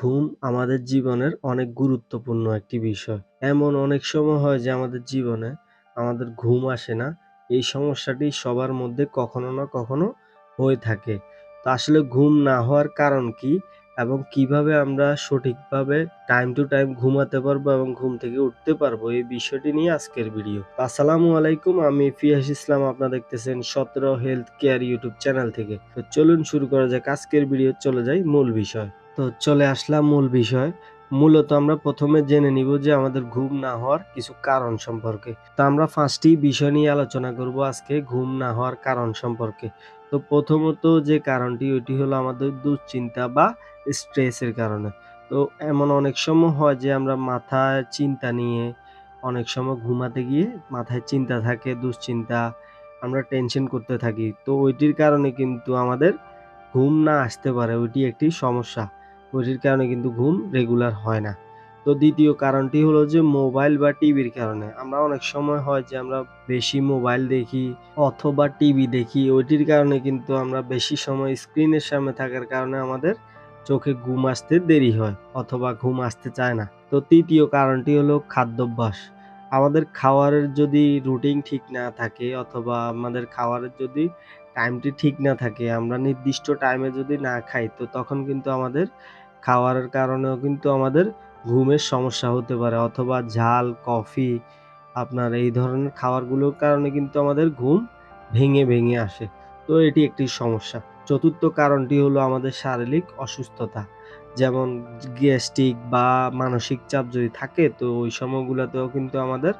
ঘুম আমাদের জীবনের অনেক গুরুত্বপূর্ণ একটি বিষয়। এমন অনেক সময় হয় যে আমাদের জীবনে আমাদের ঘুম আসে না। এই সমস্যাটি সবার মধ্যে কখনো না কখনো হয়ে থাকে। তো আসলে ঘুম না হওয়ার কারণ কি? এবং কীভাবে আমরা সঠিকভাবে টাইম টু টাইম ঘুমাতে পারব এবং ঘুম থেকে উঠতে পারব, এই বিষয়টি নিয়ে আজকের ভিডিও। আসসালামু আলাইকুম, আমি ফিয়াস ইসলাম, আপনারা দেখতেছেন ১৭ হেলথ কেয়ার ইউটিউব চ্যানেল থেকে। তো চলুন শুরু করা যাক, আজকের ভিডিও চলে যাই মূল বিষয়। তো চলে আসলাম মূল বিষয়। মূলত আমরা প্রথমে জেনে নিব যে আমাদের ঘুম না হওয়ার কিছু কারণ সম্পর্কে। তো আমরা ৫ টি বিষয় নিয়ে আলোচনা করব আজকে ঘুম না হওয়ার কারণ সম্পর্কে। তো প্রথমত যে কারণটি ওইটি হলো আমাদের দুশ্চিন্তা বা স্ট্রেসের কারণে। তো এমন অনেক সময় হয় যে আমরা মাথায় চিন্তা নিয়ে অনেক সময় ঘুমাতে গিয়ে মাথায় চিন্তা থাকে, দুশ্চিন্তা, আমরা টেনশন করতে থাকি। তো ওইটির কারণে কিন্তু আমাদের ঘুম না আসতে পারে ওইটি একটি সমস্যা। ওইটির কারণে কিন্তু ঘুম রেগুলার হয় না। তো দ্বিতীয় কারণটি হলো যে মোবাইল বা টিভির কারণে। আমরা অনেক সময় হয় যে আমরা বেশি মোবাইল দেখি অথবা টিভি দেখি ওইটির কারণে কিন্তু আমরা বেশি সময় স্ক্রিনের সামনে থাকার কারণে আমাদের চোখে ঘুম আসতে দেরি হয় অথবা ঘুম আসতে চায় না। তো তৃতীয় কারণটি হলো খাদ্যাভ্যাস। আমাদের খাওয়ারের যদি রুটিন ঠিক না থাকে অথবা আমাদের খাওয়ারের যদি টাইমটি ঠিক না থাকে, আমরা নির্দিষ্ট টাইমে যদি না খাই তো তখন কিন্তু আমাদের খাওয়ারের কারণেও কিন্তু আমাদের ঘুমের সমস্যা হতে পারে অথবা ঝাল, কফি আপনার এই ধরনের খাবারগুলোর কারণে কিন্তু আমাদের ঘুম ভেঙে, ভেঙে আসে। তো এটি একটি সমস্যা। চতুর্থ কারণটি হলো আমাদের শারীরিক অসুস্থতা। যেমন গ্যাস্ট্রিক বা মানসিক চাপ যদি থাকে তো ওই সময়গুলোতেও কিন্তু আমাদের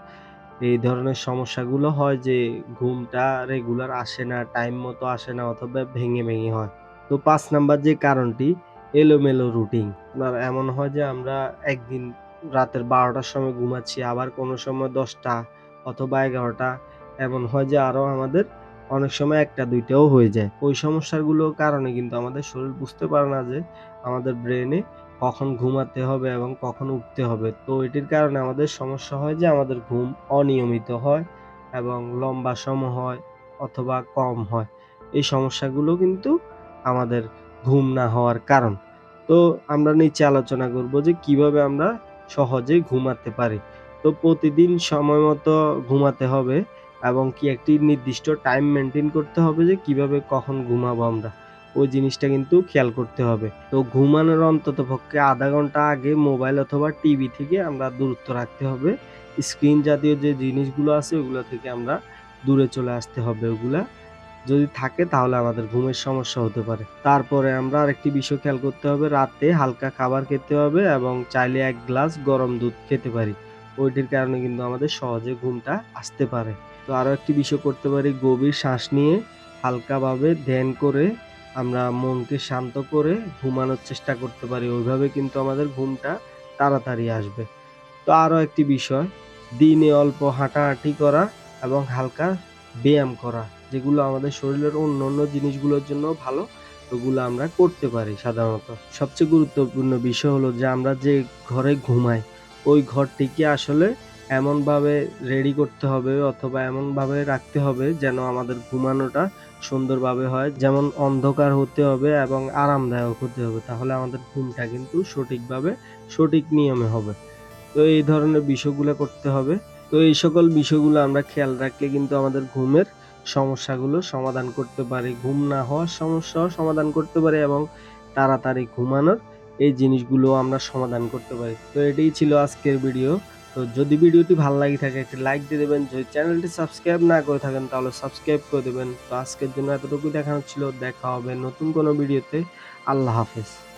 এই ধরনের সমস্যাগুলো হয় যে ঘুমটা রেগুলার আসে না, টাইম মতো আসে না অথবা ভেঙে, ভেঙে হয়। তো পাঁচ নাম্বার যে কারণটি এলোমেলো রুটিন। আপনার এমন হয় যে আমরা একদিন রাতের বারোটার সময় ঘুমাচ্ছি, আবার কোনো সময় দশটা অথবা এগারোটা এমন হয় যে আরও আমাদের অনেক সময় একটা দুইটাও হয়ে যায়। ওই সমস্যাগুলোর কারণে কিন্তু আমাদের শরীর বুঝতে পারে না যে আমাদের ব্রেনে কখন ঘুমাতে হবে এবং কখন উঠতে হবে। তো এটির কারণে আমাদের সমস্যা হয় যে আমাদের ঘুম অনিয়মিত হয় এবং লম্বা সময় হয় অথবা কম হয়। এই সমস্যাগুলো কিন্তু আমাদের ঘুম না হওয়ার কারণ। তো আমরা নিচে আলোচনা করব যে কীভাবে আমরা সহজে ঘুমাতে পারি। তো প্রতিদিন সময় মতো ঘুমাতে হবে এবং কি একটি নির্দিষ্ট টাইম মেনটেন করতে হবে যে কীভাবে কখন ঘুমাবো আমরা। ওই জিনিসটা কিন্তু খেয়াল করতে হবে। তো ঘুমানোর অন্ততপক্ষে আধা ঘণ্টা আগে মোবাইল অথবা টিভি থেকে আমরা দূরত্ব রাখতে হবে। স্ক্রিন জাতীয় যে জিনিসগুলো আছে ওগুলো থেকে আমরা দূরে চলে আসতে হবে ওগুলা যদি থাকে তাহলে আমাদের ঘুমের সমস্যা হতে পারে। তারপরে আমরা আরেকটি বিষয় খেয়াল করতে হবে, রাতে হালকা খাবার খেতে হবে এবং চাইলে এক গ্লাস গরম দুধ খেতে পারি। ওইটির কারণে কিন্তু আমাদের সহজে ঘুমটা আসতে পারে। তো আরও একটি বিষয় করতে পারি, গভীর শ্বাস নিয়ে হালকাভাবে ধ্যান করে আমরা মনকে শান্ত করে ঘুমানোর চেষ্টা করতে পারি। ওইভাবে কিন্তু আমাদের ঘুমটা তাড়াতাড়ি আসবে। তো আরও একটি বিষয়, দিনে অল্প হাঁটাহাঁটি করা এবং হালকা ব্যায়াম করা। যেগুলো আমাদের শরীরের অন্য অন্য জিনিসগুলোর জন্য ভালো, ওগুলো আমরা করতে পারি সাধারণত। সবচেয়ে গুরুত্বপূর্ণ বিষয় হলো যে আমরা যে ঘরে ঘুমাই, ওই ঘরটিকে আসলে এমনভাবে রেডি করতে হবে অথবা এমনভাবে রাখতে হবে যেন আমাদের ঘুমানোটা সুন্দরভাবে হয়। যেমন অন্ধকার হতে হবে এবং আরামদায়ক হতে হবে। তাহলে আমাদের ঘুমটা কিন্তু সঠিকভাবে সঠিক নিয়মে হবে। তো এই ধরনের বিষয়গুলো করতে হবে। তো এই সকল বিষয়গুলো আমরা খেয়াল রাখলে কিন্তু আমাদের ঘুমের সমস্যাগুলো সমাধান করতে পারে ঘুম না হওয়ার সমস্যাও সমাধান করতে পারে এবং তাড়াতাড়ি ঘুমানোর এই জিনিসগুলো আমরা সমাধান করতে পারি। তো এটাই ছিল আজকের ভিডিও। তো যদি ভিডিওটি ভালো লাগে থাকে, একটি লাইক দিয়ে দেবেন। যদি চ্যানেলটি সাবস্ক্রাইব না করে থাকেন, তাহলে সাবস্ক্রাইব করে দেবেন। তো আজকের জন্য এতটুকুই দেখানো ছিল। দেখা হবে নতুন কোনো ভিডিওতে। আল্লাহ হাফেজ।